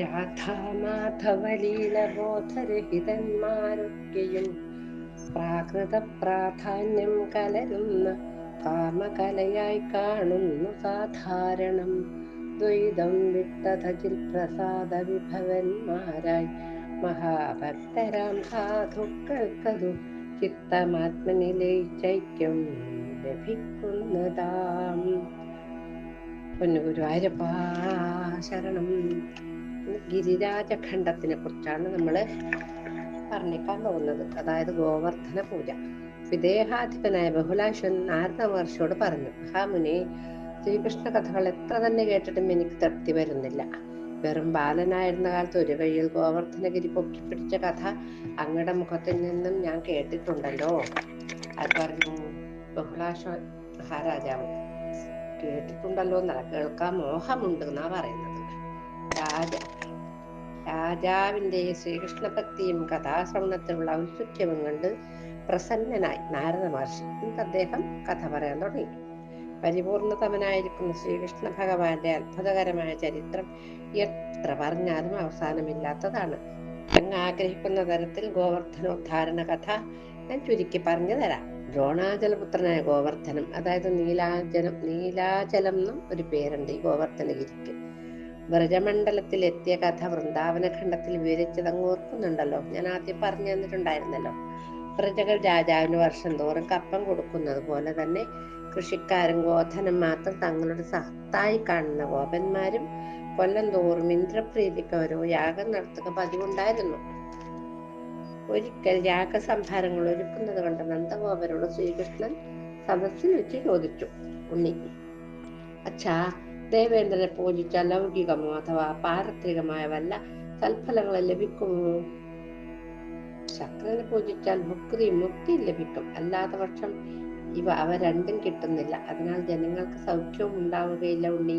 രാധാമാധവലീലബോധരഹിതന്മാരൊക്കെയും പ്രാകൃത പ്രാധാന്യം കലരുന്ന കാമകലയായി കാണുന്നു സാധാരണം. ദ്വൈതം വിട്ടതകിൽ പ്രസാദ വിഭവന്മാരായി മഹാഭക്തരാം സാധുക്കൾക്കതു ചിത്തമാത്മനിലയിച്ചൈക്യം ലഭിക്കുന്നതാം. പൊന്നു ഗുരുവായൂരപ്പാ ശരണം. ഗിരിരാജഖണ്ഡത്തിനെ കുറിച്ചാണ് നമ്മൾ വർണിക്കാൻ പോകുന്നത്. അതായത് ഗോവർദ്ധന പൂജ. വിദേഹാധിപനായ ബഹുലാശ്വൻ നാരദ മഹർഷിയോട് പറഞ്ഞു മഹാമുനി ശ്രീകൃഷ്ണ കഥകൾ എത്ര തന്നെ കേട്ടിട്ടും എനിക്ക് തൃപ്തി വരുന്നില്ല. വെറും ബാലനായിരുന്ന കാലത്ത് ഒരു വഴിയിൽ ഗോവർദ്ധനഗിരി പൊക്കിപ്പിടിച്ച കഥ അങ്ങയുടെ മുഖത്തിൽ നിന്നും ഞാൻ കേട്ടിട്ടുണ്ടല്ലോ. അത് പറഞ്ഞു ബഹുലാശ്വ മഹാരാജാവ് കേട്ടിട്ടുണ്ടല്ലോ എന്നല്ല കേൾക്കാൻ മോഹമുണ്ട് എന്നാ പറയുന്നത്. രാജ രാജാവിന്റെ ശ്രീകൃഷ്ണ ഭക്തിയും കഥാശ്രവണത്തിലുള്ള ഔത്സുഖ്യവും കണ്ട് പ്രസന്നനായി നാരദ മഹർഷി. എന്നിട്ട് അദ്ദേഹം കഥ പറയാൻ തുടങ്ങി. പരിപൂർണതമനായിരിക്കുന്ന ശ്രീകൃഷ്ണ ഭഗവാന്റെ അത്ഭുതകരമായ ചരിത്രം എത്ര പറഞ്ഞാലും അവസാനമില്ലാത്തതാണ്. അങ്ങ് ആഗ്രഹിക്കുന്ന തരത്തിൽ ഗോവർദ്ധനോദ്ധാരണ കഥ ഞാൻ ചുരുക്കി പറഞ്ഞു തരാം. ദ്രോണാചലപുത്രനായ ഗോവർദ്ധനം അതായത് നീലാചലം നീലാചലം എന്നും ഒരു പേരുണ്ട് ഈ ഗോവർദ്ധനഗിരിക്ക്. വ്രജമണ്ഡലത്തിൽ എത്തിയ കഥ വൃന്ദാവന ഖണ്ഡത്തിൽ വിവരിച്ചത് ഓർക്കുന്നുണ്ടല്ലോ ഞാൻ ആദ്യം പറഞ്ഞു തന്നിട്ടുണ്ടായിരുന്നല്ലോ. പ്രജകൾ രാജാവിന് വർഷം തോറും കപ്പം കൊടുക്കുന്നത് പോലെ തന്നെ കൃഷിക്കാരും ഗോധനം മാത്രം തങ്ങളുടെ സഹത്തായി കാണുന്ന ഗോപന്മാരും കൊല്ലം തോറും ഇന്ദ്രപ്രീതിക്ക് ഓരോ യാഗം നടത്തുക പതിവുണ്ടായിരുന്നു. ഒരിക്കൽ യാഗസംഭാരങ്ങൾ ഒരുക്കുന്നത് കണ്ട നന്ദഗോപരോട് ശ്രീകൃഷ്ണൻ സദസ്സിൽ വെച്ച് ചോദിച്ചു ഉണ്ണി അച്ഛാ ദേവേന്ദ്രനെ പൂജിച്ച ലൗകികമോ അഥവാ പാരത്രികമായ വല്ല സൽഫലങ്ങൾ ലഭിക്കുമോ? ശക്രനെ പൂജിച്ചാൽ മുക്തി മുക്തി ലഭിക്കും. അല്ലാത്ത പക്ഷം ഇവ അവ രണ്ടും കിട്ടുന്നില്ല. അതിനാൽ ജനങ്ങൾക്ക് സൗഖ്യവും ഉണ്ടാവുകയില്ല ഉണ്ണി.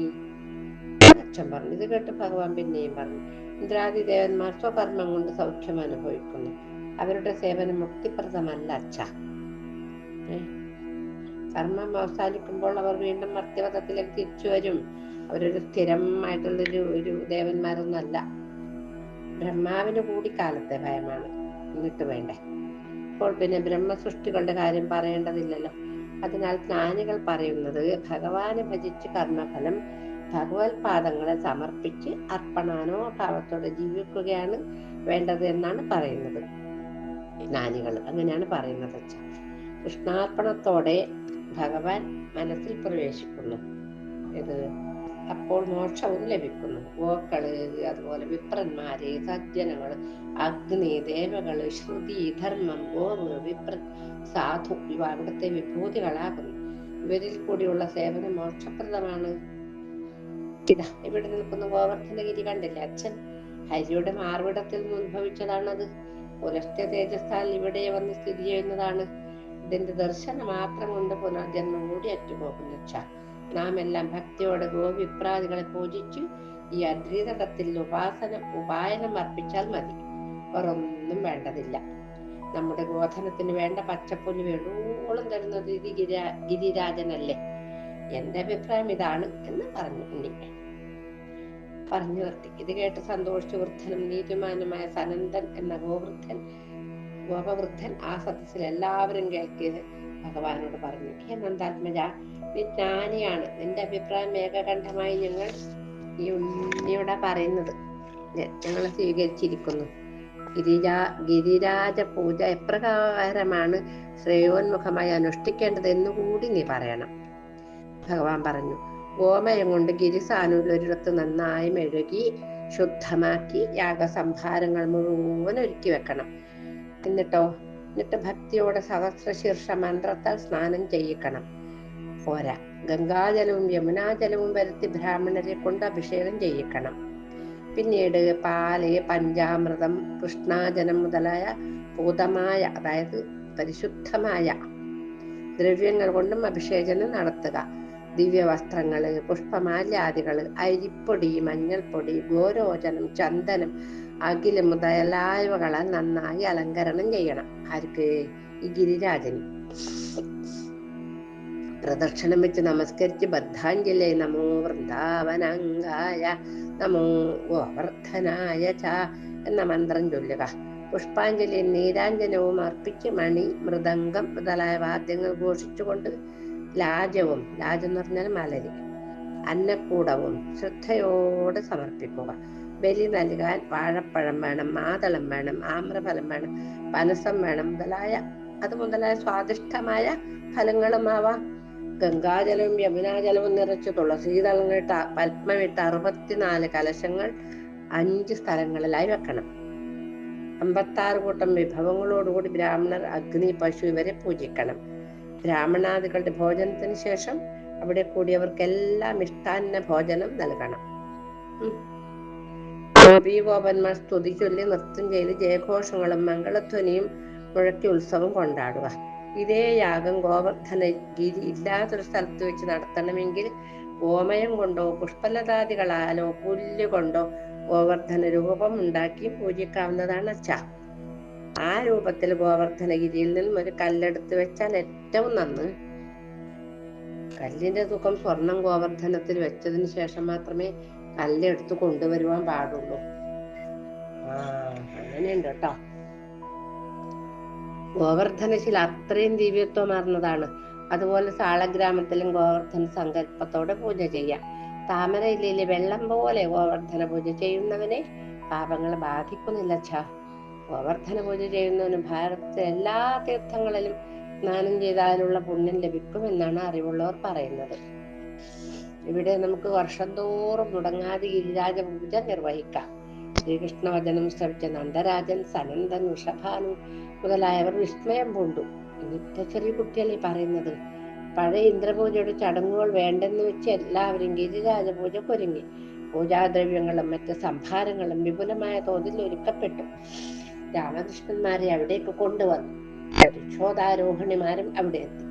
അച്ഛൻ പറഞ്ഞു ഇത് കേട്ട് ഭഗവാൻ പിന്നെയും പറഞ്ഞു ഇന്ദ്രാദി ദേവന്മാർ സ്വകർമ്മം കൊണ്ട് സൗഖ്യം അനുഭവിക്കുന്നു. അവരുടെ സേവനം മുക്തിപ്രദമല്ല അച്ഛ. കർമ്മം അവസാനിക്കുമ്പോൾ അവർ വീണ്ടും മർത്യവതത്തിലേക്ക് തിരിച്ചു വരും. അവരൊരു സ്ഥിരമായിട്ടുള്ളൊരു ഒരു ദേവന്മാരൊന്നുമല്ല. ബ്രഹ്മാവിന് കൂടി കാലത്തെ ഭയമാണ്. എന്നിട്ട് വേണ്ടേ? അപ്പോൾ പിന്നെ ബ്രഹ്മസൃഷ്ടികളുടെ കാര്യം പറയേണ്ടതില്ലല്ലോ. അതിനാൽ ജ്ഞാനികൾ പറയുന്നത് ഭഗവാനെ ഭജിച്ച് കർമ്മഫലം ഭഗവത് പാദങ്ങളെ സമർപ്പിച്ച് അർപ്പണാനോ ഭാവത്തോടെ ജീവിക്കുകയാണ് വേണ്ടത് എന്നാണ് പറയുന്നത്. ജ്ഞാനികൾ അങ്ങനെയാണ് പറയുന്നത് കൃഷ്ണാർപ്പണത്തോടെ ഭഗവാൻ മനസ്സിൽ പ്രവേശിക്കുന്നു. ഇത് അപ്പോൾ മോക്ഷവും ലഭിക്കുന്നു. ഗോക്കൾ അതുപോലെ വിപ്രന്മാര് സജ്ജനങ്ങൾ അഗ്നി ദേവകൾ ശ്രുതി ധർമ്മം ഗോവ് വിപ്ര സാധു ഇവ അവിടുത്തെ വിഭൂതികളാകുന്നു. ഇവരിൽ കൂടിയുള്ള സേവനം മോക്ഷപ്രദമാണ്. ഇതാ ഇവിടെ നിൽക്കുന്ന ഗോവർദ്ധനഗിരി കണ്ടില്ലേ അച്ഛൻ? ഹരിയുടെ മാർവിടത്തിൽ നിന്ന് ഉത്ഭവിച്ചതാണത്. പുലർച്ചെ തേജസ്ഥാൽ ഇവിടെ വന്ന് സ്ഥിതി ചെയ്യുന്നതാണ്. ഇതിന്റെ ദർശനം മാത്രം കൊണ്ട് പുനർജന്മം കൂടി അറ്റുപോകുന്നു അച്ഛ നാം എല്ലാം ഭക്തിയോടെ ഗോവിപ്രാദികളെ പൂജിച്ച് ഈ അദ്വൈതത്തിൽ ഉപാസന ഉപായനം അർപ്പിച്ചാൽ മതി. വേറൊന്നും വേണ്ടതില്ല. നമ്മുടെ ഗോധനത്തിന് വേണ്ട പച്ചപ്പുല്ല് വേണോളം തരുന്നത് ഇത് ഗിരാ ഗിരിരാജനല്ലേ? എന്റെ അഭിപ്രായം ഇതാണ് എന്ന് പറഞ്ഞു ഉണ്ണി. പറഞ്ഞു നിർത്തി. ഇത് കേട്ട് സന്തോഷിച്ച വൃദ്ധനും നീതിമാനുമായ സനന്ദൻ എന്ന ഗോവൃദ്ധൻ ഗോപവൃദ്ധൻ ആ സദസ്സിൽ എല്ലാവരും കേൾക്കിയത് ഭഗവാനോട് പറഞ്ഞു ഹേ നന്ദാത്മജ നീ ജ്ഞാനിയാണ്. നിന്റെ അഭിപ്രായം ഏകകണ്ഠമായി ഞങ്ങൾ ഈ ഉണ്ണിയുടെ പറയുന്നത്. ഞങ്ങൾ സ്വീകരിച്ചിരിക്കുന്നു. ഗിരിരാ ഗിരിരാജ പൂജ എപ്രകാരമാണ് ശ്രേയോന്മുഖമായി അനുഷ്ഠിക്കേണ്ടത് എന്നുകൂടി നീ പറയണം. ഭഗവാൻ പറഞ്ഞു ഗോമയം കൊണ്ട് ഗിരിസാനുവിൽ ഒരിടത്ത് നന്നായി മെഴുകി ശുദ്ധമാക്കി യാഗസംഭാരങ്ങൾ മുഴുവൻ ഒരുക്കി വെക്കണം. എന്നിട്ടോ? എന്നിട്ട് ഭക്തിയോടെ സഹസ്രശീർഷ മന്ത്രത്താൽ സ്നാനം ചെയ്യിക്കണം. പോരാ. ഗംഗാജലവും യമുനാജലവും വരുത്തി ബ്രാഹ്മണരെ കൊണ്ട് അഭിഷേകം ചെയ്യിക്കണം. പിന്നീട് പാൽ പഞ്ചാമൃതം കൃഷ്ണാജനം മുതലായ പൂതമായ അതായത് പരിശുദ്ധമായ ദ്രവ്യങ്ങൾ കൊണ്ടും അഭിഷേചനം നടത്തുക. ദിവ്യവസ്ത്രങ്ങൾ പുഷ്പമാല്യാദികൾ അരിപ്പൊടി മഞ്ഞൾപ്പൊടി ഗോരോചനം ചന്ദനം അഖിൽ മുതലായവകളെ നന്നായി അലങ്കരണം ചെയ്യണം. ആർക്ക്? ഈ ഗിരിരാജന്. പ്രദക്ഷിണം വെച്ച് നമസ്കരിച്ച് ബദ്ധാഞ്ജലി നമോ വൃന്ദാവനങ്കായ നമോ ഗോവർദ്ധനായ ച എന്ന മന്ത്രം ചൊല്ലുക. പുഷ്പാഞ്ജലി നീരാഞ്ജനവും അർപ്പിച്ച് മണി മൃദംഗം മുതലായ വാദ്യങ്ങൾ ഘോഷിച്ചുകൊണ്ട് ലാജവും ലാജം എന്ന് പറഞ്ഞാൽ മലരി അന്നക്കൂടവും ശ്രദ്ധയോടെ സമർപ്പിക്കുക. ബലി നൽകാൻ വാഴപ്പഴം വേണം മാതളം വേണം ആമ്രഫലം വേണം പനസം വേണം മുതലായ അത് മുതലായ സ്വാദിഷ്ടമായ ഫലങ്ങളുമാവാം ഗംഗാജലവും യമുനാജലവും നിറച്ച് തുളസീതളങ്ങിട്ട് പത്മമിട്ട് അറുപത്തിനാല് കലശങ്ങൾ അഞ്ച് സ്ഥലങ്ങളിലായി വെക്കണം. അമ്പത്താറ് കൂട്ടം വിഭവങ്ങളോടുകൂടി ബ്രാഹ്മണർ അഗ്നി പശു ഇവരെ പൂജിക്കണം. ബ്രാഹ്മണാദികളുടെ ഭോജനത്തിന് ശേഷം അവിടെ കൂടിയവർക്കെല്ലാം ഇഷ്ടാന്ന ഭോജനം നൽകണം. ഗോപീഗോപന്മാർ സ്തുതി ചൊല്ലി നൃത്തം ചെയ്ത് ജയഘോഷങ്ങളും മംഗളധ്വനിയും മുഴക്കി ഉത്സവം കൊണ്ടാടുക. ഇതേ യാഗം ഗോവർദ്ധനഗിരി ഇല്ലാത്തൊരു സ്ഥലത്ത് വെച്ച് നടത്തണമെങ്കിൽ ഗോമയം കൊണ്ടോ പുഷ്പലതാദികളാലോ പുല്ല് കൊണ്ടോ ഗോവർദ്ധന രൂപം ഉണ്ടാക്കി പൂജിക്കാവുന്നതാണ് അച്ഛ ആ രൂപത്തിൽ ഗോവർദ്ധനഗിരിയിൽ നിന്നും ഒരു കല്ലെടുത്ത് വെച്ചാൽ ഏറ്റവും നന്ന്. കല്ലിന്റെ തൂക്കം സ്വർണം ഗോവർദ്ധനത്തിൽ വെച്ചതിന് ശേഷം മാത്രമേ കല്ലെടുത്ത് കൊണ്ടുവരുവാൻ പാടുള്ളൂ. ആ അങ്ങനെയുണ്ട് കേട്ടോ. ഗോവർദ്ധനശില അത്രയും ദിവ്യത്വമാർന്നതാണ് അതുപോലെ സാളഗ്രാമത്തിലും ഗോവർദ്ധന സങ്കല്പത്തോടെ പൂജ ചെയ്യാം. താമരയിലെ വെള്ളം പോലെ ഗോവർദ്ധന പൂജ ചെയ്യുന്നവനെ പാപങ്ങൾ ബാധിക്കുന്നില്ല ഛ ഗോവർദ്ധന പൂജ ചെയ്യുന്നവന് ഭാരതത്തിലെ എല്ലാ തീർത്ഥങ്ങളിലും സ്നാനം ചെയ്താലുള്ള പുണ്യം ലഭിക്കുമെന്നാണ് അറിവുള്ളവർ പറയുന്നത്. ഇവിടെ നമുക്ക് വർഷം തോറും മുടങ്ങാതെ ഗിരിരാജ പൂജ നിർവഹിക്കാം. ശ്രീകൃഷ്ണ വചനം ശ്രവിച്ച നന്ദരാജൻ സനന്ദൻ വൃഷഭാനു മുതലായവർ വിസ്മയം പൂണ്ടു. ഇന്നത്തെ ചെറിയ കുട്ടികളെ പറയുന്നത്? പഴയ ഇന്ദ്രപൂജയുടെ ചടങ്ങുകൾ വേണ്ടെന്ന് വെച്ച് എല്ലാവരും ഗിരിരാജ പൂജ ഒരുങ്ങി. പൂജാദ്രവ്യങ്ങളും മറ്റ് സംഭാരങ്ങളും വിപുലമായ തോതിൽ ഒരുക്കപ്പെട്ടു. രാമകൃഷ്ണന്മാരെ അവിടേക്ക് കൊണ്ടുവന്നു. യശോദാരോഹിണിമാരും അവിടെ എത്തി.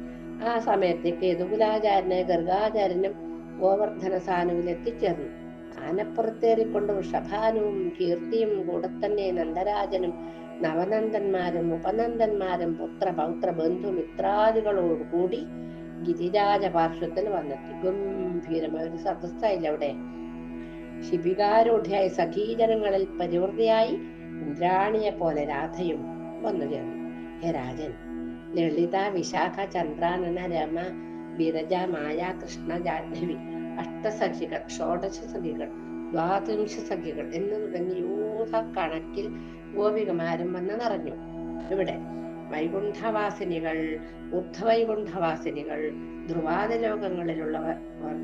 ആ സമയത്തേക്ക് യദുകുലാചാര്യനെ ഗർഗാചാര്യനും ഗോവർദ്ധന സാനുവിൽ എത്തിച്ചേർന്നു ആനപ്പുറത്തേറിക്കൊണ്ട് വൃഷഭാനുവും കീർത്തിയും കൂടെ തന്നെ നന്ദരാജനും നവനന്ദന്മാരും ഉപനന്ദന്മാരും പുത്ര പൗത്ര ബന്ധു മിത്രാദികളോട് കൂടി ഗിരിരാജ പാർശ്വത്തിൽ വന്നെത്തി. ഗംഭീരമായ ഒരു സദസ്സായില്ല അവിടെ? ശിബികാരൂഢയായ സഖീജനങ്ങളിൽ പരിവൃതിയായി ഇന്ദ്രാണിയെ പോലെ രാധയും വന്നു ചേർന്നു ഹേ രാജൻ ലളിത വിശാഖ ചന്ദ്രാനന രമ ബിരജ മായ കൃഷ്ണ ജാഹ്നവി അഷ്ടസഖികൾ ഷോഡശ സഖികൾ ദ്വാദശ സഖികൾ എന്ന് തുടങ്ങി യൂഹ കണക്കിൽ ഗോപികമാരും വന്ന് നിറഞ്ഞു. ഇവിടെ വൈകുണ്ഠവാസിനികൾ ഉദ്ധവൈകുണ്ഠവാസിനികൾ ധ്രുവാദ ലോകങ്ങളിലുള്ളവർ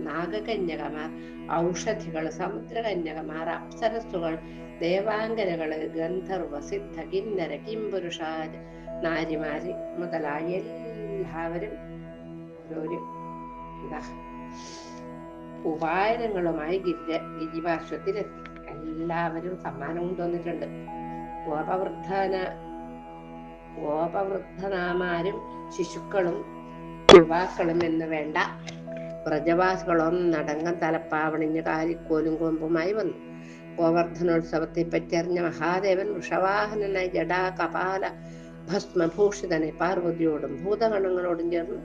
നാഗകന്യകമാർ ഔഷധികൾ സമുദ്രകന്യകമാർ അപ്സരസ്സുകൾ ദേവാംഗനകൾ ഗന്ധർവ സിദ്ധ കിന്നര കിംപുരുഷ നാരിമാര് മുതലായ എല്ലാവരും ഒരു എന്താ ഉപായനങ്ങളുമായി ഗിരിജ ഗിരിവാശ്വത്തിലെത്തി എല്ലാവരും സമ്മാനം തോന്നിട്ടുണ്ട് ഗോപവൃദ്ധന ഗോപവൃദ്ധനാമാരും ശിശുക്കളും യുവാക്കളും എന്ന് വേണ്ട വ്രജവാസികളൊന്നടങ്കം തലപ്പാവണിഞ്ഞ് കാലിക്കോലും കൊമ്പുമായി വന്നു. ഗോവർദ്ധനോത്സവത്തെ പറ്റി അറിഞ്ഞ മഹാദേവൻ വൃഷവാഹനനായി ജടാ കപാല ഭസ്മഭൂഷിതനെ പാർവതിയോടും ഭൂതഗണങ്ങളോടും ചേർന്ന്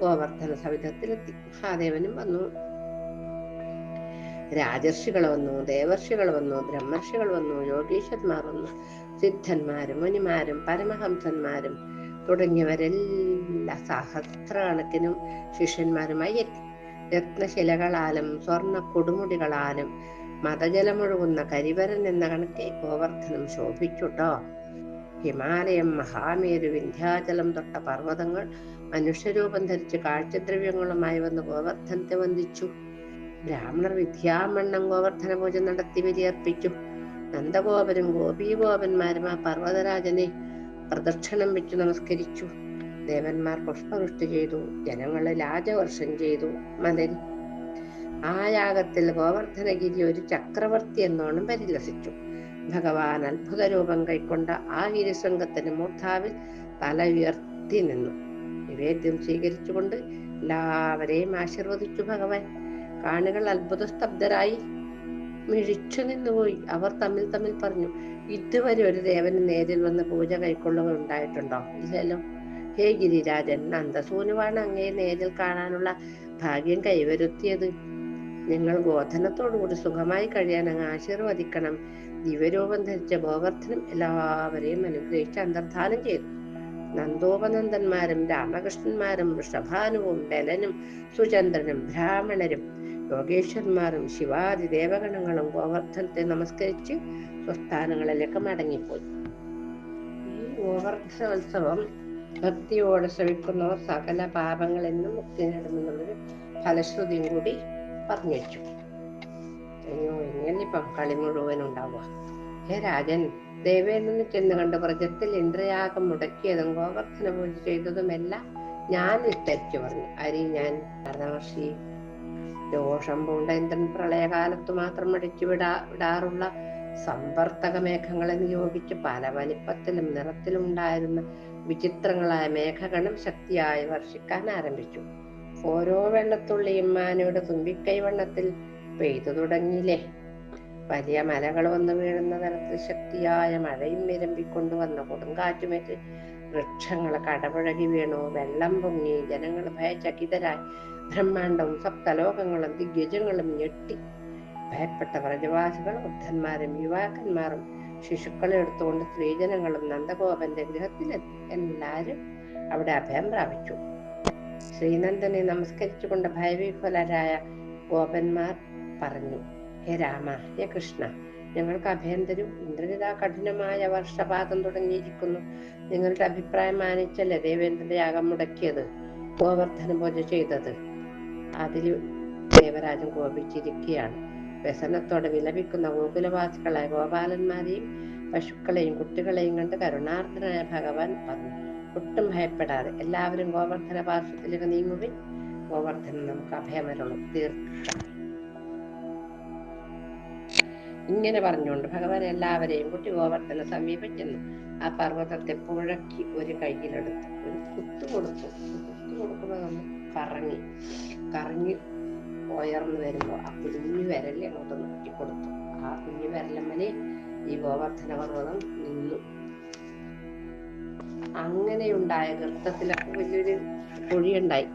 ഗോവർദ്ധന സവിധത്തിലെത്തി മഹാദേവനും വന്നു. രാജർഷികൾ വന്നു ദേവർഷികൾ വന്നു ബ്രഹ്മർഷികൾ വന്നു യോഗീശ്വന്മാർ വന്നു. സിദ്ധന്മാരും മുനിമാരും പരമഹംസന്മാരും തുടങ്ങിയവരെല്ലാ സഹസ്രകണക്കിനും ശിഷ്യന്മാരുമായി എത്തി. രത്നശിലകളാലും സ്വർണ കൊടുമുടികളാലും മതജലമൊഴുകുന്ന കരിവരൻ എന്ന കണക്കെ ഗോവർദ്ധനം ശോഭിച്ചുട്ടോ. ഹിമാലയം മഹാമേരു വിന്ധ്യാചലം തൊട്ട പർവതങ്ങൾ മനുഷ്യരൂപം ധരിച്ച് കാഴ്ചദ്രവ്യങ്ങളുമായി വന്ന് ഗോവർദ്ധനത്തെ വന്ദിച്ചു. ബ്രാഹ്മണർ വിദ്യാമണ്ണം ഗോവർദ്ധന പൂജ നടത്തി ബലിയർപ്പിച്ചു നന്ദഗോപനും ഗോപീഗോപന്മാരും ആ പർവതരാജനെ പ്രദക്ഷിണം വെച്ചു നമസ്കരിച്ചു. ദേവന്മാർ പുഷ്പവൃഷ്ടി ചെയ്തു. ജനങ്ങളെ രാജവർഷം ചെയ്തു. മലരി ആ യാഗത്തിൽ ഗോവർദ്ധനഗിരി ഒരു ചക്രവർത്തി എന്നോണം പരിലസിച്ചു ഭഗവാൻ അത്ഭുത രൂപം കൈക്കൊണ്ട ആ ഗിരിശൃംഗത്തിന് മൂർധാവിൽ തല ഉയർത്തി നിന്നു. നിവേദ്യം സ്വീകരിച്ചുകൊണ്ട് എല്ലാവരെയും ആശീർവദിച്ചു ഭഗവാൻ. കാണികൾ അത്ഭുത സ്തബ്ധരായി മിഴിച്ചു നിന്നുപോയി. അവർ തമ്മിൽ തമ്മിൽ പറഞ്ഞു ഇതുവരെ ഒരു ദേവന് നേരിൽ വന്ന് പൂജ കൈക്കൊള്ളുക ഉണ്ടായിട്ടുണ്ടോ? ഇല്ലല്ലോ. ഹേ ഗിരിരാജൻ നന്ദസൂനുവാണ് അങ്ങയെ നേരിൽ കാണാനുള്ള ഭാഗ്യം കൈവരുത്തിയത്. നിങ്ങൾ ഗോധനത്തോടുകൂടി സുഖമായി കഴിയാൻ അങ്ങ് ആശീർവദിക്കണം. ദിവ്യരൂപം ധരിച്ച ഗോവർദ്ധനം എല്ലാവരെയും അനുഗ്രഹിച്ച് അന്തർധാനം ചെയ്തു. നന്ദോപനന്ദന്മാരും രാമകൃഷ്ണന്മാരും ഋഷഭാനുവും ബലനും സുചന്ദ്രനും ബ്രാഹ്മണരും യോഗേശ്വരന്മാരും ശിവാദി ദേവഗണങ്ങളും ഗോവർദ്ധനത്തെ നമസ്കരിച്ച് സ്വസ്ഥാനങ്ങളിലേക്ക് മടങ്ങിപ്പോയി. ഈ ഗോവർദ്ധനോത്സവം ഭക്തിയോടെ ശ്രമിക്കുന്നവർ സകല പാപങ്ങളിൽ നിന്നും മുക്തി നേടുമെന്നുള്ളൊരു ഫലശ്രുതിയും കൂടി പറഞ്ഞു വെച്ചു അയ്യോ എങ്ങനെയിപ്പം കളി മുഴുവൻ ഉണ്ടാവുക ഹേ രാജൻ ദേവേന്ദ്രനെ ചെന്ന് കണ്ട് വ്രജത്തിൽ ഇന്ദ്രയാഗം മുടക്കിയതും ഗോവർദ്ധന പൂജ ചെയ്തതുമെല്ലാം ഞാൻ വിസ്തരിച്ചു പറഞ്ഞു. അരി ഞാൻ ഭരണമർഷി ദോഷം പൂണ്ട ഇന്ദ്രൻ പ്രളയകാലത്ത് മാത്രം അടിച്ചു വിടാ വിടാറുള്ള സമ്പർത്തക മേഘങ്ങളെ നിയോഗിച്ച് പല വലിപ്പത്തിലും നിറത്തിലും ഉണ്ടായിരുന്ന വിചിത്രങ്ങളായ മേഘഗണം ശക്തിയായി വർഷിക്കാൻ ആരംഭിച്ചു. ഓരോ വെള്ളത്തുള്ളിയും മാനയുടെ തുമ്പിക്കൈ വണ്ണത്തിൽ പെയ്തു തുടങ്ങിയില്ലേ? വലിയ മലകൾ വന്ന് വീഴുന്ന തരത്തിൽ ശക്തിയായ മഴയും വിരമ്പിക്കൊണ്ടു വന്ന കൊടുങ്കാറ്റുമേറ്റ് വൃക്ഷങ്ങൾ കടപുഴകി വീണു. വെള്ളം പൊങ്ങി ജനങ്ങൾ ഭയചകിതരായി. ബ്രഹ്മാണ്ടവും സപ്തലോകങ്ങളും ദിഗ്ഗജങ്ങളും ഞെട്ടി. ഭയപ്പെട്ട വ്രജവാസികൾ വൃദ്ധന്മാരും യുവാക്കന്മാരും ശിശുക്കളെ എടുത്തുകൊണ്ട് സ്ത്രീജനങ്ങളും നന്ദഗോപന്റെ ഗൃഹത്തിലെത്തി. എല്ലാരും അവിടെ അഭയം പ്രാപിച്ചു. ശ്രീനന്ദനെ നമസ്കരിച്ചുകൊണ്ട് ഭയവിഫലരായ ഗോപന്മാർ പറഞ്ഞു ഹേ രാമ ഹേ കൃഷ്ണ. ഞങ്ങൾക്ക് അഭയം തരൂ ഇന്ദ്രനിതാ കഠിനമായ വർഷപാതം തുടങ്ങിയിരിക്കുന്നു. നിങ്ങളുടെ അഭിപ്രായം മാനിച്ചല്ലേ ദേവേന്ദ്രന്റെ യാഗം മുടക്കിയത് ഗോവർദ്ധന പൂജ ചെയ്തത്? അതിൽ ദേവരാജൻ കോപിച്ചിരിക്കുകയാണ്. വ്യസനത്തോടെ വിലപിക്കുന്ന ഗോകുലവാസികളായ ഗോപാലന്മാരെയും പശുക്കളെയും കുട്ടികളെയും കണ്ട് കരുണാർദ്ധനായ ഭഗവാൻ പറഞ്ഞു ഒട്ടും ഭയപ്പെടാതെ എല്ലാവരും ഗോവർദ്ധന പാർശ്വത്തിലേക്ക് നീങ്ങുവിൻ. ഗോവർദ്ധനം നമുക്ക് അഭയമരുളും. തീർച്ച ഇങ്ങനെ പറഞ്ഞുകൊണ്ട് ഭഗവാൻ എല്ലാവരെയും കുട്ടി ഗോവർദ്ധന സമീപിക്കുന്നു. ആ പർവതത്തെ പുഴക്കി ഒരു കയ്യിലെടുത്ത് ഒരു കുത്തു കൊടുത്തു. കുത്തു കൊടുക്കുമ്പോൾ നമ്മൾ കറങ്ങി. കറങ്ങി ഉയർന്നു വരുമ്പോൾ ആ കുഞ്ഞു വിരലി അങ്ങോട്ട് നോക്കി ആ കുഞ്ഞു വിരലമ്മനെ ഈ ഗോവർദ്ധന പർവതം നിന്നു. അങ്ങനെയുണ്ടായ ഗർത്തത്തിലൊക്കെ വലിയൊരു കുഴിയുണ്ടായി.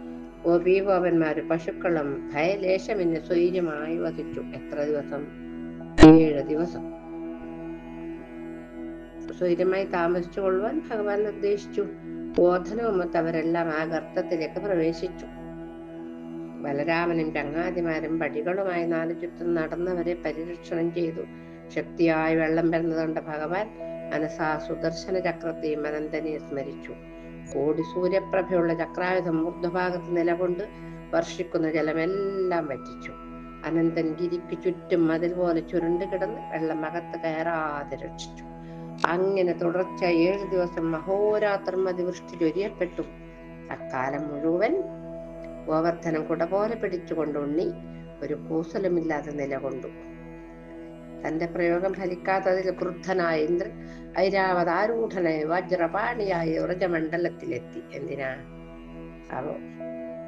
ഗോപീഗോപന്മാര് പശുക്കളും ഭയലേശമെന്ന് സ്വൈര്യമായി വസിച്ചു. എത്ര ദിവസം ഏഴ് ദിവസം. സ്വൈര്യമായി താമസിച്ചു കൊള്ളുവാൻ ഭഗവാൻ നിർദ്ദേശിച്ചു. ബോധനവുമൊത്ത് അവരെല്ലാം ആ ഗർത്തത്തിലേക്ക് പ്രവേശിച്ചു. ബലരാമനും ചങ്ങാതിമാരും പടികളുമായി നാല് ചുറ്റും നടന്നവരെ പരിരക്ഷണം ചെയ്തു. ശക്തിയായി വെള്ളം വരുന്നതുകൊണ്ട് ഭഗവാൻ മനസാ സുദർശന ചക്രത്തെയും അനന്തനെ സ്മരിച്ചു. കോടി സൂര്യപ്രഭയുള്ള ചക്രായുധം ഊർധ്വഭാഗത്ത് നിലകൊണ്ട് വർഷിക്കുന്ന ജലമെല്ലാം വറ്റിച്ചു. അനന്തൻ ഗിരിക്ക് ചുറ്റും മതിൽ പോലെ ചുരുണ്ട് കിടന്ന് വെള്ളം അകത്ത് കയറാതെ രക്ഷിച്ചു. അങ്ങനെ തുടർച്ച ഏഴ് ദിവസം മഹോരാത്രം അതിവൃഷ്ടി ചൊരിയപ്പെട്ടു അക്കാലം മുഴുവൻ ഗോവർദ്ധനം കുട പോലെ പിടിച്ചുകൊണ്ട് ഉണ്ണി ഒരു കൂസലുമില്ലാതെ നിലകൊണ്ടു. തന്റെ പ്രയോഗം ഫലിക്കാത്തതിൽ ക്രുദ്ധനായ ഇന്ദ്രൻ ഐരാവതാരൂഢനായി വജ്രപാണിയായി വ്രജമണ്ഡലത്തിലെത്തി. എന്തിനാ? അവ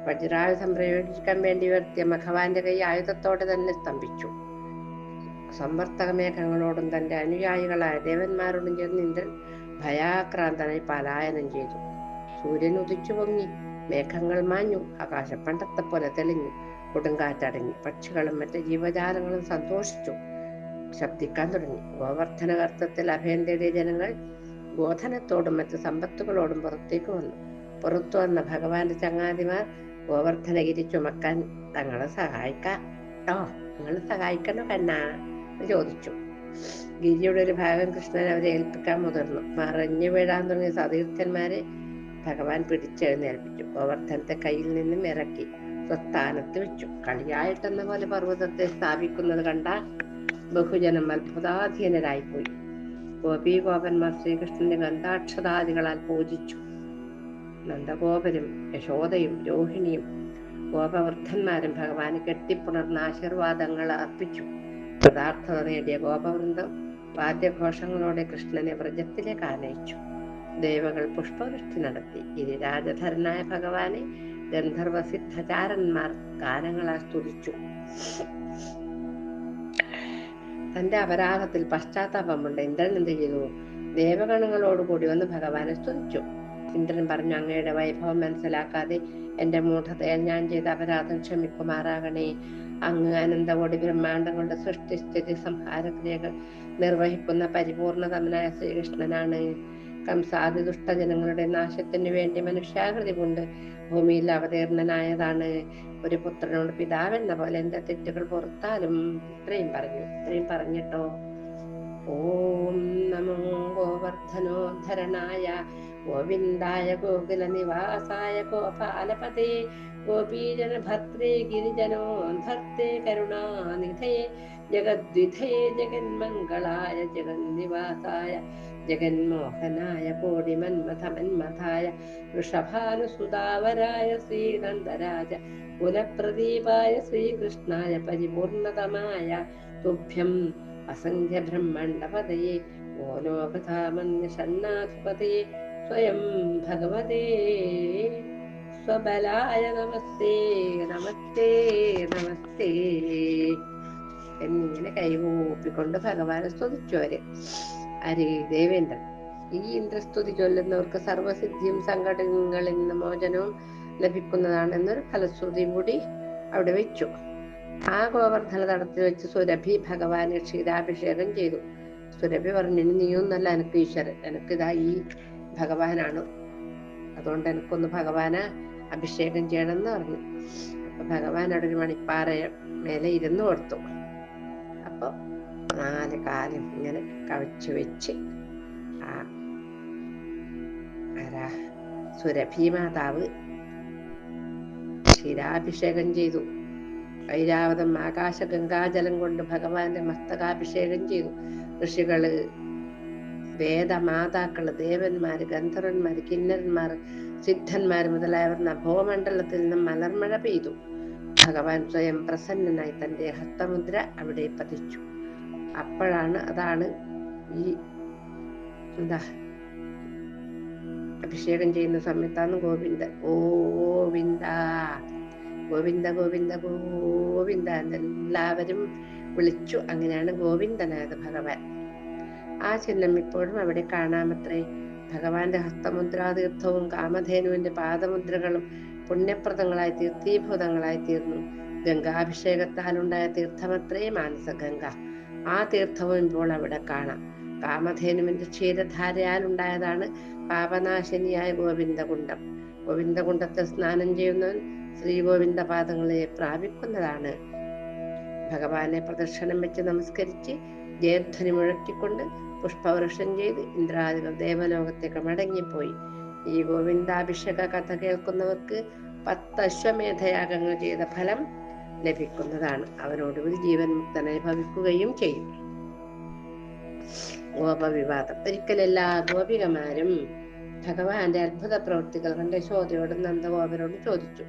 വജ്രായുധം പ്രയോഗിക്കാൻ വേണ്ടി ഉയർത്തിയ മഖവാന്റെ കൈ ആയുധത്തോടെ തന്നെ സ്തംഭിച്ചു. സമ്പർത്തക മേഘങ്ങളോടും തന്റെ അനുയായികളായ ദേവന്മാരോടും ചേർന്ന് ഇന്ദ്രൻ ഭയാക്രാന്തനായി പലായനം ചെയ്തു. സൂര്യൻ ഉദിച്ചു പൊങ്ങി മേഘങ്ങൾ മാഞ്ഞു ആകാശം പണ്ടത്തെ പോലെ തെളിഞ്ഞു കൊടുങ്കാറ്റടങ്ങി. പക്ഷികളും മറ്റ് ജീവജാലങ്ങളും സന്തോഷിച്ചു ശബ്ദിക്കാൻ തുടങ്ങി. ഗോവർദ്ധന കർത്തത്തിൽ അഭയം തേടിയ ജനങ്ങൾ ഗോധനത്തോടും മറ്റ് സമ്പത്തുകളോടും പുറത്തേക്ക് വന്നു. പുറത്തു വന്ന ഭഗവാന്റെ ചങ്ങാതിമാർ ഗോവർദ്ധനഗിരി ചുമക്കാൻ തങ്ങളെ സഹായിക്കാം നിങ്ങൾ സഹായിക്കണോ കണ്ണാ ചോദിച്ചു. ഗിരിയുടെ ഒരു ഭാഗം കൃഷ്ണൻ അവരെ ഏൽപ്പിക്കാൻ മുതിർന്നു. മറിഞ്ഞു വീഴാൻ തുടങ്ങിയ സതീർത്ഥന്മാരെ ഭഗവാൻ പിടിച്ചെഴുന്നേൽപ്പിച്ചു. ഗോവർദ്ധനത്തെ കയ്യിൽ നിന്നും ഇറക്കി സ്വസ്ഥാനത്ത് വെച്ചു. കളിയായിട്ടെന്ന പോലെ പർവതത്തെ സ്ഥാപിക്കുന്നത് കണ്ട ബഹുജനം അത്ഭുതാധീനരായിപ്പോയി. ഗോപീ ഗോപന്മാർ ശ്രീകൃഷ്ണന്റെ ഗന്ധാക്ഷതാദികളാൽ പൂജിച്ചു. നന്ദഗോപരും യശോദയും രോഹിണിയും ഗോപവൃദ്ധന്മാരും ഭഗവാന് കെട്ടിപ്പുണർന്ന ആശീർവാദങ്ങൾ അർപ്പിച്ചു. പദാർത്ഥത നേടിയ ഗോപവൃന്ദം വാദ്യഘോഷങ്ങളോടെ കൃഷ്ണനെ വ്രജത്തിലേക്ക് ആനയിച്ചു. ദേവകൾ പുഷ്പവൃഷ്ടി നടത്തി. ഇനി രാജധരനായ ഭഗവാനെ ഗന്ധർവ സിദ്ധചാരന്മാർ ഗാനങ്ങളാൽ സ്തുതിച്ചു. തന്റെ അപരാധത്തിൽ പശ്ചാത്താപമുണ്ട് ഇന്ദ്രൻ എന്ത് ചെയ്തു? ദേവഗണങ്ങളോടുകൂടി വന്ന് ഭഗവാനെ സ്തുതിച്ചു. ഇന്ദ്രൻ പറഞ്ഞു അങ്ങയുടെ വൈഭവം മനസ്സിലാക്കാതെ എന്റെ മൂഢതയിൽ ഞാൻ ചെയ്ത അപരാധം ക്ഷമിക്കുമാറാകണേ. അങ്ങ് അനന്തകോടി ബ്രഹ്മാണ്ടങ്ങളുടെ സൃഷ്ടിസ്ഥിതി സംഹാരക്രിയകൾ നിർവഹിക്കുന്ന പരിപൂർണതമനായ ശ്രീകൃഷ്ണനാണ്. കംസാദി ദുഷ്ടജനങ്ങളുടെ നാശത്തിനു വേണ്ടി മനുഷ്യാകൃതി കൊണ്ട് ഭൂമിയിൽ അവതീർണനായതാണ്. ഒരു പുത്രനോട് പിതാവെന്ന പോലെ എന്റെ തെറ്റുകൾ പുറത്താലും ഇത്രയും പറഞ്ഞു ഇത്രയും പറഞ്ഞിട്ടോ? ഓം നമോ ഗോവർദ്ധനോദ്ധരണായ गोविन्दाय गोकुलनिवासाय गोपालपते गोपीजन भद्रे गोपीजनभर्त्रे गिरिजनोन्धत्ते करुणानिधये, जगद्विधये, जगन्मङ्गलाय, जगन्निवासाय, जगन्मोहनाय कोडिमन्मथमन्मथाय वृषभानुसुदावराय, श्रीगन्धराज कुलप्रदीपाय श्रीकृष्णाय, परिपूर्णतमाय तुभ्यम् असङ्ख्यब्रह्मण्डपदये गोलोकथामन्यषण्णाधिपतये സ്വയം ഭഗവതേ സ്വബലായ നമസ്തേ നമസ്തേ നമസ്തേ എന്നിങ്ങനെ കൈകൂപ്പിക്കൊണ്ട് ഭഗവാനെ സ്തുതിച്ചു അവർ. ആര് ദേവേന്ദ്രൻ. ഈ ഇന്ദ്രസ്തുതി ചൊല്ലുന്നവർക്ക് സർവസിദ്ധിയും സങ്കടങ്ങളിൽ നിന്ന് മോചനവും ലഭിക്കുന്നതാണ് എന്നൊരു ഫലശ്രുതിയും കൂടി അവിടെ വെച്ചു. ആ ഗോവർദ്ധന തടത്തിൽ വെച്ച് സുരഭി ഭഗവാനെ ക്ഷീരാഭിഷേകം ചെയ്തു. സുരഭി പറഞ്ഞു "ഇനി നീയൊന്നല്ല എനിക്ക് ഈശ്വരൻ. എനിക്കിതാ ഈ ഭഗവാനാണ്. അതുകൊണ്ട് എനിക്കൊന്ന് ഭഗവാനെ അഭിഷേകം ചെയ്യണം എന്ന് പറഞ്ഞു. അപ്പൊ ഭഗവാൻ അവിടെ ഒരു മണിപ്പാറ മേലെ ഇരുന്ന് കൊടുത്തു അപ്പൊ നാല് കാലും ഇങ്ങനെ കവച്ചു വെച്ച് ആ ആരാ? സുരഭി മാതാവ് ക്ഷീരാഭിഷേകം ചെയ്തു. ഐരാവതം ആകാശ ഗംഗാജലം കൊണ്ട് ഭഗവാന്റെ മസ്തകാഭിഷേകം ചെയ്തു. ഋഷികൾ വേദമാതാക്കൾ ദേവന്മാർ ഗന്ധർവന്മാർ കിന്നരന്മാർ സിദ്ധന്മാർ മുതലായവർ നഭോമണ്ഡലത്തിൽ നിന്നും മലർമഴ പെയ്തു. ഭഗവാൻ സ്വയം പ്രസന്നനായി തന്റെ ഹസ്തമുദ്ര അവിടെ പതിച്ചു. അപ്പോഴാണ് അതാണ് ഈ എന്താ അഭിഷേകം ചെയ്യുന്ന സമയത്താണ് ഗോവിന്ദ. ഗോവിന്ദ ഗോവിന്ദ ഗോവിന്ദ ഗോവിന്ദ. എന്നെല്ലാവരും വിളിച്ചു. അങ്ങനെയാണ് ഗോവിന്ദനായത് ഭഗവാൻ. ആ ചിഹ്നം ഇപ്പോഴും അവിടെ കാണാമത്രേ. ഭഗവാന്റെ ഹസ്തമുദ്രാതീർത്ഥവും കാമധേനുവിന്റെ പാദമുദ്രകളും പുണ്യപ്രദങ്ങളായി തീർത്ഥീഭൂതങ്ങളായി തീർന്നു. ഗംഗാഭിഷേകത്താലുണ്ടായ തീർത്ഥമത്രേ മാനസഗംഗ. ആ തീർത്ഥവും ഇപ്പോൾ അവിടെ കാണാം. കാമധേനുവിന്റെ ക്ഷീരധാരയാൽ ഉണ്ടായതാണ് പാപനാശിനിയായ ഗോവിന്ദകുണ്ടം ഗോവിന്ദകുണ്ടത്തിൽ സ്നാനം ചെയ്യുന്നവൻ ശ്രീഗോവിന്ദ പാദങ്ങളെ പ്രാപിക്കുന്നതാണ്. ഭഗവാനെ പ്രദർശനം വെച്ച് നമസ്കരിച്ച് ജയധ്വനി മുഴക്കിക്കൊണ്ട് പുഷ്പവൃഷം ചെയ്ത് ഇന്ദ്രാദികൾ ദേവലോകത്തേക്ക് മടങ്ങിപ്പോയി ഈ ഗോവിന്ദാഭിഷേക കഥ കേൾക്കുന്നവർക്ക് പത്ത് അശ്വമേധയാഗങ്ങൾ ചെയ്ത ഫലം ലഭിക്കുന്നതാണ്. അവനോടൊരു ജീവൻ മുക്തനായി ഭവിക്കുകയും ചെയ്യും. ഗോപവിവാദം. ഒരിക്കൽ എല്ലാ ഗോപികമാരും ഭഗവാന്റെ അത്ഭുത പ്രവൃത്തികൾ കണ്ട് ശോതയോടും നന്ദഗോപനോടും ചോദിച്ചു.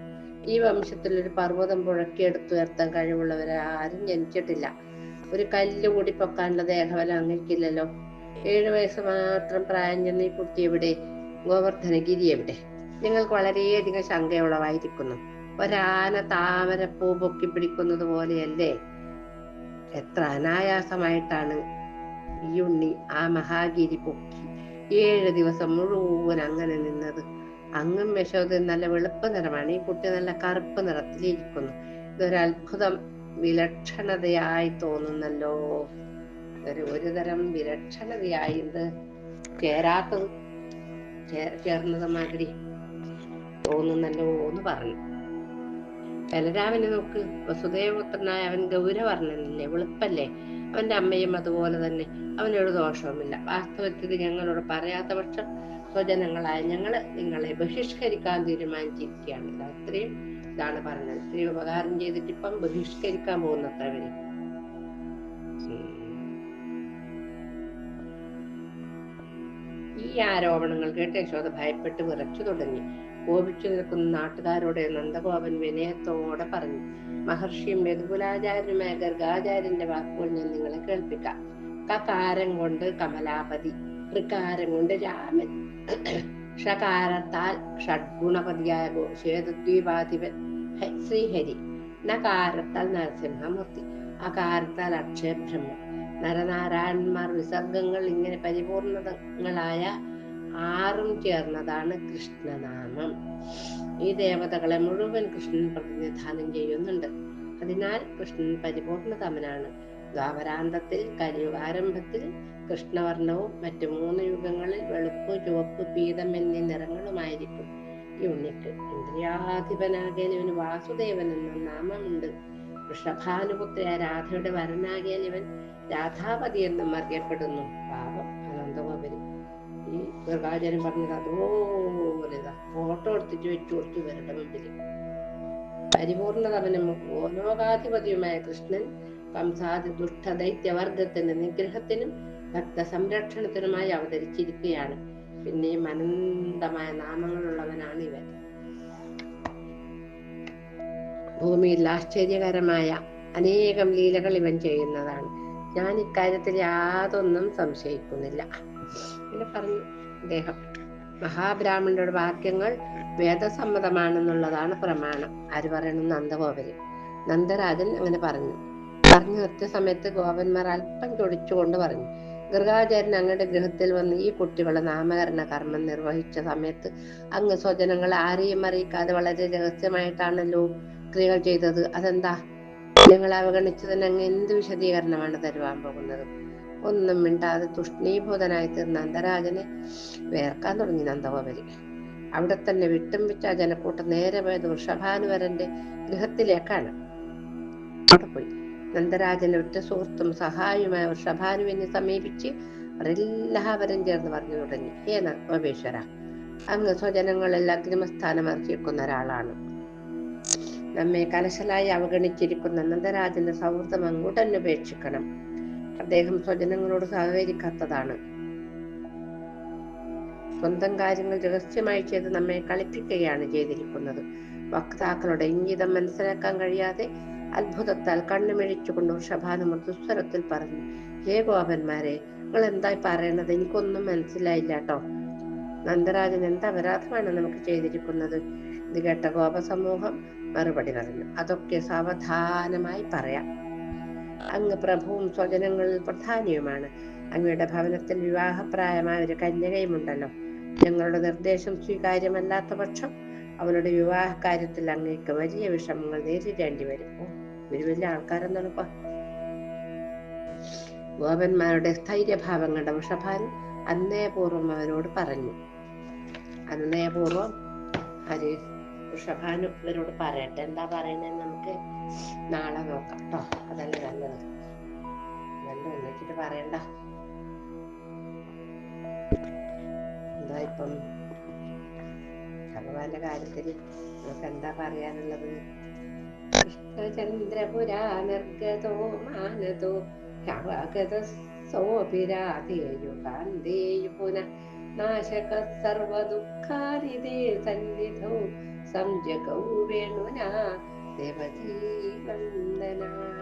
ഈ വംശത്തിൽ ഒരു പർവതം പുഴക്കിയെടുത്തുയർത്താൻ കഴിവുള്ളവരെ ആരും ജനിച്ചിട്ടില്ല. ഒരു കല്ല് കൂടി പൊക്കാനുള്ള ദേഹബലം അങ്ങക്കില്ലല്ലോ ഏഴു വയസ്സ് മാത്രം പ്രായം ചെന്ന ഈ കുട്ടി എവിടെ? ഗോവർദ്ധനഗിരി എവിടെ? നിങ്ങൾക്ക് വളരെയധികം ശങ്കയുളവായിരിക്കുന്നു ഒരാന താമരപ്പൂ പൊക്കി പിടിക്കുന്നത് പോലെയല്ലേ? എത്ര അനായാസമായിട്ടാണ് ഈ ഉണ്ണി ആ മഹാഗിരി പൊക്കി ഏഴ് ദിവസം മുഴുവൻ അങ്ങനെ നിന്നത്. അങ്ങും യശോദയും നല്ല വെളുപ്പ് നിറമാണ്. ഈ കുട്ടി നല്ല കറുപ്പ് നിറത്തിലിരിക്കുന്നു. ഇതൊരു അത്ഭുതം വിലക്ഷണതയായി തോന്നുന്നല്ലോ. ഒരു ഒരു തരം വിലക്ഷണതയായി ഇത് ചേരാത്തത് ചേർന്നത് മാതിരി തോന്നുന്നല്ലോ എന്ന് പറഞ്ഞു. ബലരാമനെ നോക്ക്. വസുദേവപുത്രനായ അവൻ ഗൗരവർണനല്ലേ വെളുപ്പല്ലേ. അവന്റെ അമ്മയും അതുപോലെ തന്നെ. അവനൊരു ദോഷവുമില്ല. വാസ്തവത്തിൽ ഞങ്ങളോട് പറയാത്ത പക്ഷം സ്വജനങ്ങളായ ഞങ്ങൾ നിങ്ങളെ ബഹിഷ്കരിക്കാൻ തീരുമാനിച്ചിരിക്കുകയാണ്. അത്രയും ഇതാണ് പറഞ്ഞത്. സ്ത്രീ ഉപകാരം ചെയ്തിട്ട് ഇപ്പം ബഹിഷ്കരിക്കാൻ പോകുന്നത്ര വരെ. ഈ ആരോപണങ്ങൾ കേട്ട് യശോദ ഭയപ്പെട്ട് വിറച്ചു തുടങ്ങി. കോപിച്ചു നിൽക്കുന്ന നാട്ടുകാരോട് നന്ദഗോപൻ വിനയത്തോടെ പറഞ്ഞു മഹർഷിയും രഘുകുലാചാര്യനുമായ ഗർഗാചാര്യന്റെ വാക്കുകൾ ഞാൻ നിങ്ങളെ കേൾപ്പിക്കാം. കകാരം കൊണ്ട് കമലാപതി ഋകാരം കൊണ്ട് രാമൻ. ഷകാരത്താൽ ഷഡ്ഗുണപതിയായ ശ്വേതദ്വീപാധിപൻ ശ്രീഹരി. നകാരത്താൽ നരസിംഹമൂർത്തി. അകാരത്താൽ അക്ഷയബ്രഹ്മൻ നരനാരായണന്മാർ വിസർഗങ്ങൾ ഇങ്ങനെ പരിപൂർണതങ്ങളായ ആറും ചേർന്നതാണ് കൃഷ്ണനാമം. ഈ ദേവതകളെ മുഴുവൻ കൃഷ്ണൻ പ്രതിനിധാനം ചെയ്യുന്നുണ്ട്. അതിനാൽ കൃഷ്ണൻ പരിപൂർണതമനാണ്. ദ്വാപരാന്തത്തിൽ കലിയുഗാരംഭത്തിൽ കൃഷ്ണവർണവും മറ്റു മൂന്ന് യുഗങ്ങളിൽ വെളുപ്പ് ചുവപ്പ് പീതം എന്നീ നിറങ്ങളുമായിരിക്കും ഈ ഉണ്ണിക്ക്. ഇവന് വാസുദേവൻ എന്ന നാമമുണ്ട്. വൃഷഭാനുപുത്രിയ രാധയുടെ വരനാകിയാൽ ഇവൻ രാധാപതി എന്നും അറിയപ്പെടുന്നു. പാപം അനന്തഗോപരി ഈ ദുർഗാചാര്യൻ പറഞ്ഞത് അതുപോലെ ഫോട്ടോ എടുത്തിട്ട് വെച്ചു കൊടുത്തു ഇവരുടെ മുമ്പിൽ പരിപൂർണതവനും ഗോലോകാധിപതിയുമായ കൃഷ്ണൻ കംസാദി ദുഷ്ട ദൈത്യവർഗത്തിന്റെ നിഗ്രഹത്തിനും ഭക്ത സംരക്ഷണത്തിനുമായി അവതരിച്ചിരിക്കുകയാണ്. പിന്നെയും അനന്തമായ നാമങ്ങളുള്ളവനാണ് ഇവൻ ഭൂമിയിൽ ആശ്ചര്യകരമായ അനേകം ലീലകൾ ഇവൻ ചെയ്യുന്നതാണ്. ഞാൻ ഇക്കാര്യത്തിൽ യാതൊന്നും സംശയിക്കുന്നില്ല. പിന്നെ പറഞ്ഞു അദ്ദേഹം മഹാബ്രാഹ്മണരുടെ വാക്യങ്ങൾ വേദസമ്മതമാണെന്നുള്ളതാണ് പ്രമാണം. ആര് പറയണം? നന്ദഗോപരി. നന്ദരാജൻ അങ്ങനെ പറഞ്ഞു. പറഞ്ഞു നിർത്തിയ സമയത്ത് ഗോപന്മാർ അല്പം ചൊടിച്ചുകൊണ്ട് പറഞ്ഞു ഗൃഹാചാര്യൻ അങ്ങയുടെ ഗൃഹത്തിൽ വന്ന് ഈ കുട്ടികളുടെ നാമകരണ കർമ്മം നിർവഹിച്ച സമയത്ത് അങ്ങ് സ്വജനങ്ങളെ ആരെയും അറിയിക്കാതെ വളരെ രഹസ്യമായിട്ടാണല്ലോ ക്രിയകൾ ചെയ്തത്. അതെന്താ? ഞങ്ങൾ അവഗണിച്ചതിന് അങ്ങ് എന്ത് വിശദീകരണമാണ് തരുവാൻ പോകുന്നത്? ഒന്നും മിണ്ടാതെ തുഷ്ണീഭൂതനായി തീർന്ന നന്ദരാജനെ വേർക്കാൻ തുടങ്ങി നന്ദഗോപരി. അവിടെ തന്നെ വിട്ടും വെച്ച ജനക്കൂട്ടം നേരെ പോയത് വൃഷഭാനുവരന്റെ ഗൃഹത്തിലേക്കാണ്. അവിടെ പോയി. നന്ദരാജന്റെ ഒറ്റ സുഹൃത്തും സഹായിയുമായ വൃഷഭാനുവിനെ സമീപിച്ച് അവരെല്ലാവരും ചേർന്ന് പറഞ്ഞു തുടങ്ങി. ഹേ ഗോപേശ്വര. അങ്ങ് സ്വജനങ്ങളിൽ അഗ്രിമസ്ഥാനം അർഹിക്കുന്ന ഒരാളാണ്. നമ്മെ കലശലായി അവഗണിച്ചിരിക്കുന്ന നന്ദരാജന്റെ സൗഹൃദം അങ്ങോട്ട് ഉപേക്ഷിക്കണം അദ്ദേഹം സ്വജനങ്ങളോട് സഹകരിക്കാത്തതാണ്. സ്വന്തം കാര്യങ്ങൾ രഹസ്യമായി ചെയ്ത് നമ്മെ കളിപ്പിക്കുകയാണ് ചെയ്തിരിക്കുന്നത്. വക്താക്കളുടെ ഇംഗിതം മനസ്സിലാക്കാൻ കഴിയാതെ അത്ഭുതത്താൽ കണ്ണുമിഴിച്ചുകൊണ്ട് വൃഷഭാനു മൃദുസ്വരത്തിൽ പറഞ്ഞു ഹേ ഗോപന്മാരെ നിങ്ങൾ എന്തായി പറയണത്? എനിക്കൊന്നും മനസ്സിലായില്ല കേട്ടോ നന്ദരാജൻ എന്ത് അപരാധമാണ് നമുക്ക് ചെയ്തിരിക്കുന്നത്? ഇത് കേട്ട ഗോപസമൂഹം മറുപടി പറഞ്ഞു അതൊക്കെ സാവധാനമായി പറയാം. അങ്ങ് പ്രഭുവും സ്വജനങ്ങളിൽ പ്രധാനിയുമാണ്. അങ്ങയുടെ ഭവനത്തിൽ വിവാഹപ്രായമായ ഒരു കന്യകയുമുണ്ടല്ലോ. ഞങ്ങളുടെ നിർദ്ദേശം സ്വീകാര്യമല്ലാത്ത പക്ഷം അവളുടെ വിവാഹ കാര്യത്തിൽ അങ്ങേക്ക് വലിയ വിഷമങ്ങൾ നേരിടേണ്ടി വരും. വലിയ ആൾക്കാരെന്നാണ് ഇപ്പൊ. ഗോപന്മാരുടെ സ്ഥൈര്യഭാവം കണ്ട വൃഷഭാൻ അന്നയപൂർവം അവരോട് പറഞ്ഞു. അന്നയപൂർവം ഹരി വൃഷഭാനു ഇവരോട് പറയട്ടെ. എന്താ പറയുന്നത് നമുക്ക് നാളെ നോക്കാം കേട്ടോ അതല്ലേ നല്ലത്. നല്ല ഒന്നിച്ചിട്ട് പറയണ്ട. എന്താ ഇപ്പം? ഭഗവാന്റെ കാര്യത്തിൽ നമുക്ക് എന്താ പറയാനുള്ളത്? കൃഷ്ണചന്ദ്രപുരാ നിർഗതോ മാനതോ ശവഗത സോപിരാധേയു കാന്തേയു പുനഃ നാശക സർവദുഃഖാനിതേ സന്നിധൗ സംജകൗ വേണുനാ ദേവതീ വന്ദനാ